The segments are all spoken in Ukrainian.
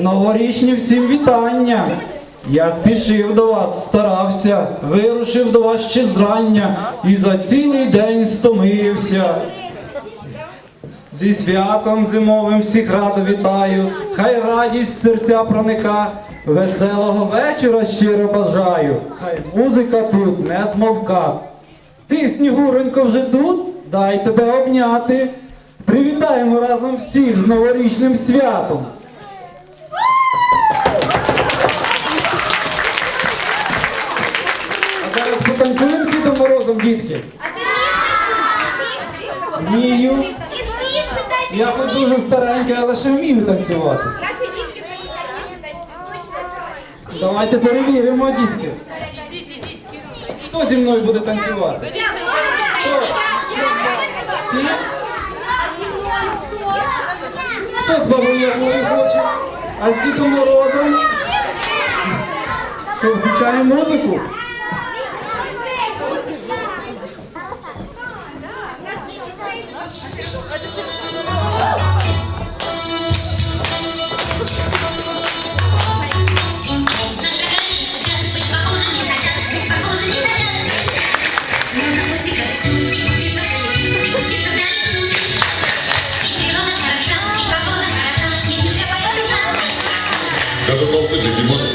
Новорічні всім вітання. Я спішив до вас, старався, вирушив до вас ще зрання і за цілий день стомився. Зі святом зимовим всіх радо вітаю, хай радість в серця проника, веселого вечора щиро бажаю, хай музика тут не змовка. Ти, Снігуренько, вже тут? Дай тебе обняти. Привітаємо разом всіх з новорічним святом. Зараз з Дідом Морозом, дітки. Вмію. Я хоч дуже старенький, але ще вмію танцювати. Давайте перевіримо, дітки. Хто зі мною буде танцювати? Хто? Всі? Хто з бабою хоче? А з Дідом Морозом? Що, включаємо музику? Gracias.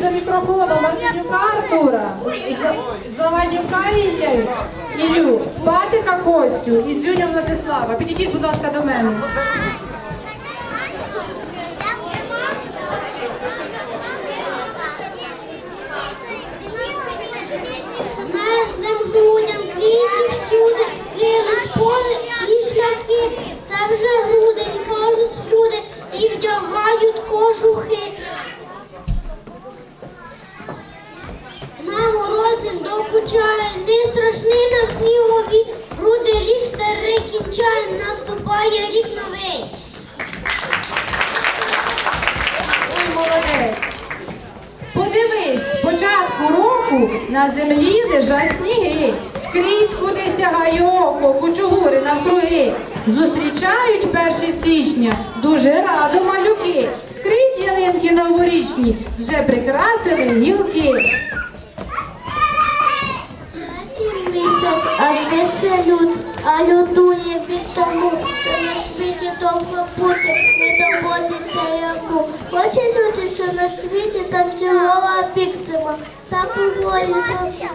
Запрошую до мікрофону Мартинюка Артура, З- Завадюка Ілля, Ілю, Патика Костю і Дзюню Владислава. Підійдіть, будь ласка, до мене. Вже грудень, кажуть люди, і вдягають кожухи. Морозі здокучає, не страшний нам снігові, груди рік старий кінчає, наступає рік новий. Ой, молодець. Подивись, початку року на землі лежать сніги. Скрізь куди сягає око, кучугури навкруги. Зустрічають 1 січня дуже радо малюки. Скрізь ялинки новорічні, вже прикрасили гілки. А де це люд, а людує від тому, що на світі довго бути, не доводиться яку. Хоче люди, що на світі танцювала піксима, та поволі зовсім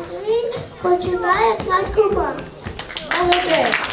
починає наркоман. Молодець.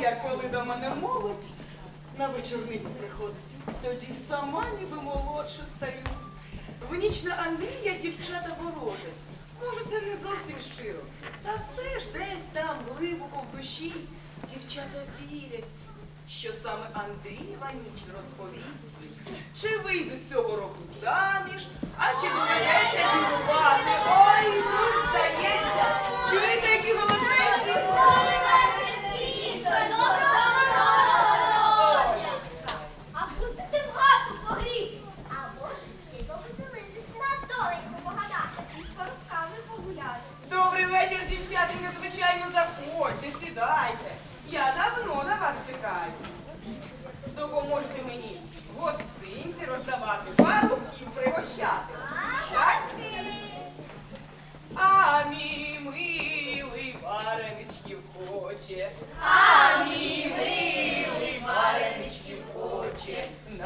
Я, коли до мене молодь на вечорниці приходить. Тоді сама ніби молодша стаю. В ніч на Андрія дівчата ворожать. Може, це не зовсім щиро. Та все ж десь там, глибоко в душі, дівчата вірять, що саме Андрієва ніч розповість чи вийдуть цього року заміж, а чи доведеться дівувати. Ой, тут здається, чуєте, які голосниці?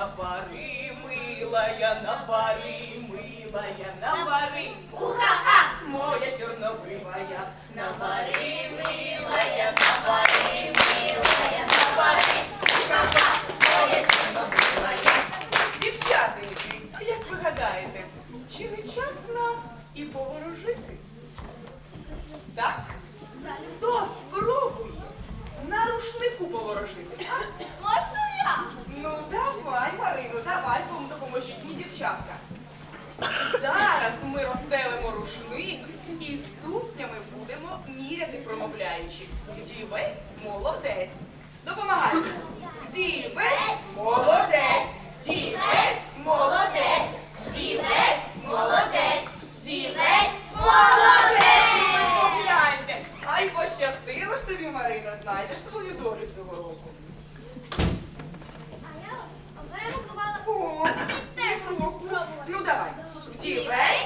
Навари, милая, навари, милая, навари. Уха-ха! Моя чорнобривая. Навари, милая, навари, милая, навари. Уха-ха! Моя чорнобривая. Дівчатеньки, як ви гадаєте, чи не час нам і поворожити? Так? Хто спробує на рушнику поворожити? а? Можна я? Ну давай, Марину, давай, допоможіть дівчатка. Зараз ми розстелимо рушник і ступнями будемо міряти, промовляючи. Дівець молодець. Допомагайте. Дівець молодець. Дівець молодець. Дівець молодець. Дівець молодець. Погляньте. Ай, пощастило ж тобі, Марина, знайдеш свою долю цього року. А я ось обрекувала. О, Теж хочу спробувати. Ну давай. Дівець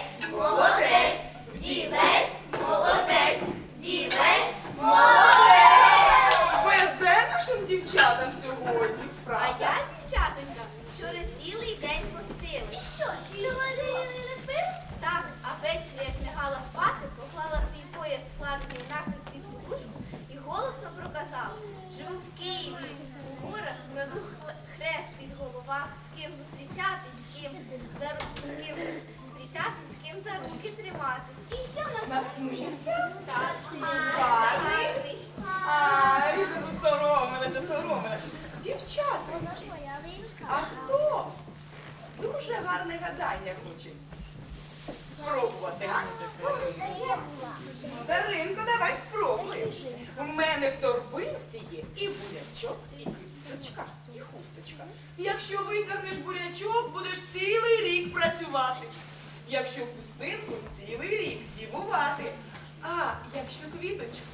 Гарний. Ай, соромили, та соромили. Дівчата, а хто? Дуже гарне гадання хоче. Спробувати. Даринко, давай спробуй. У мене в торбинці є і бурячок, і квіточка, і хусточка. Якщо витягнеш бурячок, будеш цілий рік працювати. Якщо хустинку, цілий рік дівувати. А, якщо квіточку,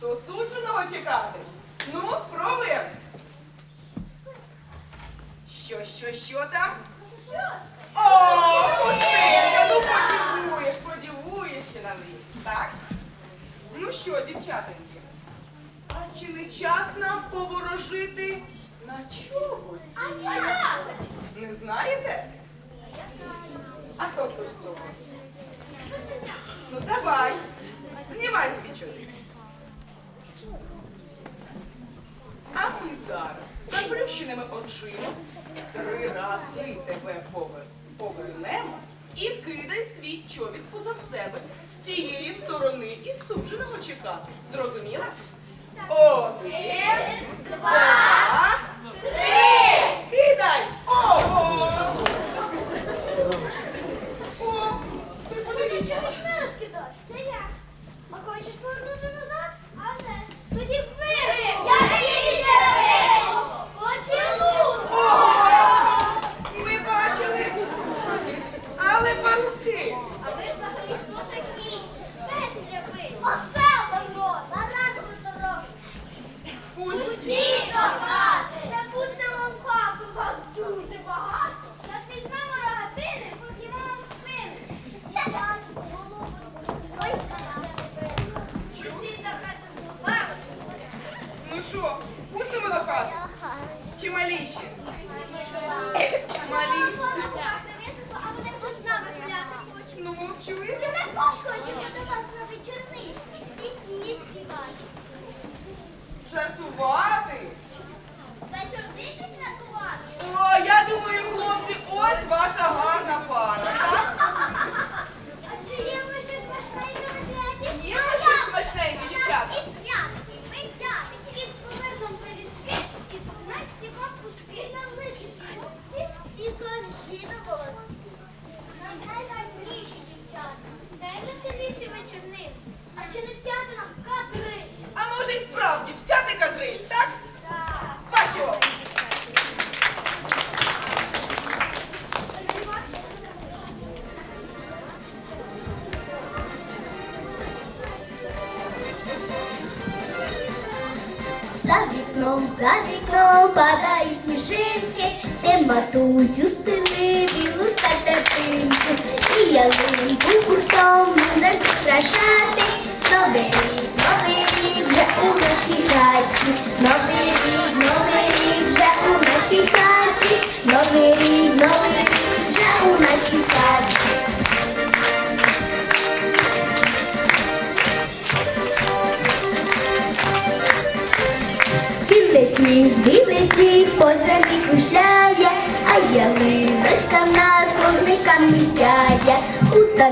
то судженого чекати. Ну, спробуємо. Що, що, що там? О, Хустинка, ну подивуєш, подивуєш ще на неї. Так? Ну що, дівчатоньки, а чи не час нам поворожити на чоботі? Не знаєте? А хто хоче цього? Ну давай, знімай свічок. А ми зараз заплющеними очима три рази тебе повернемо і кидай свій чобіт позад себе з тієї сторони і судженого чекати. Зрозуміла? Один, два, три! Кидай! Ого! О, ти подивіться. Чого ж не розкидати? Це я. А хочеш повернути назад? А вже. ж. Тоді вперед! Я її Поцілуй! Ви бачили? Але парубки. А ви взагалі хто такі? Весляви! Осел Павло! Нарад придорожний! Усі до хати! Не будьте вам хату, вас дуже багато! Так візьмемо рогатини, поб'ємо вам спини! Я Ой, Усі до хати зловили! Ну що, пустимо до хати? Чи малі. А вони вже з нами гуляти. Ну, чуєте? Я також хочу до вас на вечорниці. Пісні співати. Жартувати? Вечорниці святкувати. О, я думаю, хлопці, ось ваша гарна пара, так? Найгарніші дівчата, найвеселіші вечорниці. А чи не втяти нам кадри? А може і справді втяти кадриль, так? Так. Ваші опити. За вікном, за вікном падають сніжинки, де матусю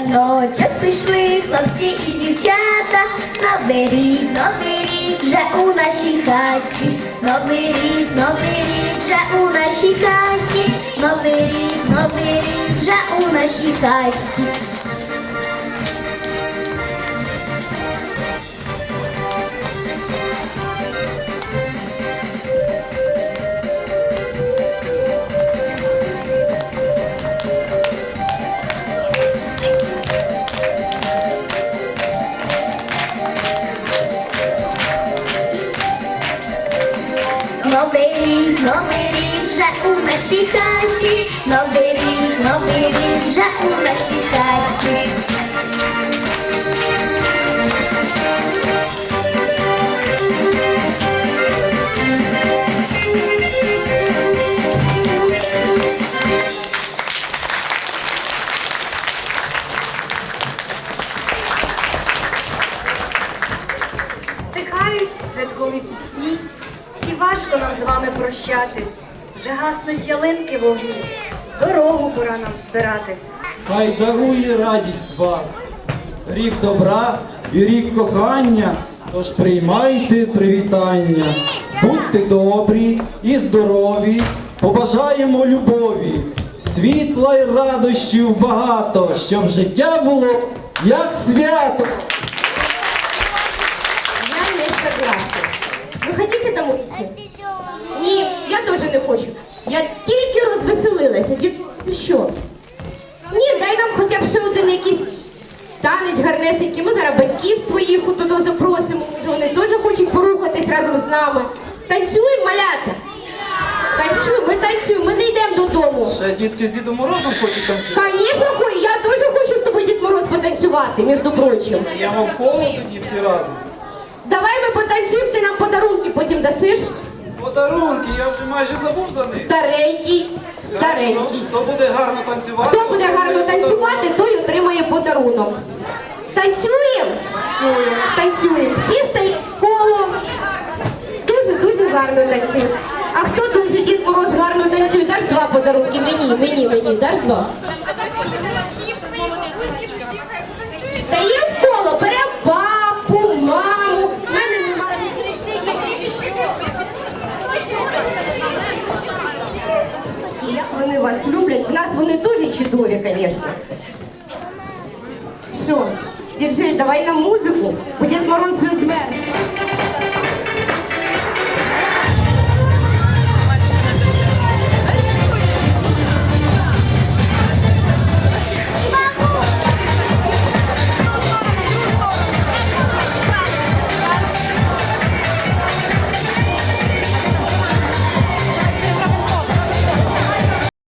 У таночок пішли хлопці і дівчата. Новий рік, новий рік вже у нашій хаті. Новий рік, новий рік вже у нашій хаті. Новий рік, новий рік вже у нашій хаті. Новий рік, вже у нашій хаті. Новий рік, новий рік вже у нашій хаті. Стихають святкові пісні, важко нам з вами прощатись. Вже гаснуть ялинки вогні, дорогу пора нам збиратись. Хай дарує радість вас. Рік добра і рік кохання. Тож приймайте привітання. Будьте добрі і здорові, побажаємо любові, світла й радощів багато, щоб життя було як свято. Я не согласна. Ви хочете там уйти? Ні, я теж не хочу. Я тільки розвеселилася. Дід, ну що? Ні, дай нам хоча б ще один якийсь Танець гарнесенький. Ми зараз батьків своїх туди запросимо. Може, вони теж хочуть порухатись разом з нами. Танцюємо, малята. Танцюємо, ми танцюємо, ми не йдемо додому. Ще дітки з Дідом Морозом хочуть танцювати. Звісно, я теж хочу з тобою Дід Мороз потанцювати, між прочим. Я в коло тоді всі разом. Давай ми потанцюємо, ти нам подарунки потім дасиш. Подарунки, я вже майже забув за них. Старенький, старенький. Хто буде гарно танцювати? Хто буде гарно танцювати, той отримає подарунок. Танцюємо? Танцюємо. Танцюємо. Всі стоять колом. Дуже, дуже гарно танцюють. А хто дуже Дід Мороз гарно танцює? Даш два подарунки мені, мені, мені, даш два. Стаємо в коло, беремо папу, маму. В мене немає. І Як вони вас люблять, в нас вони дуже чудові, звісно. Що, діджей, давай нам музику, бо Дід Мороз вже змерз.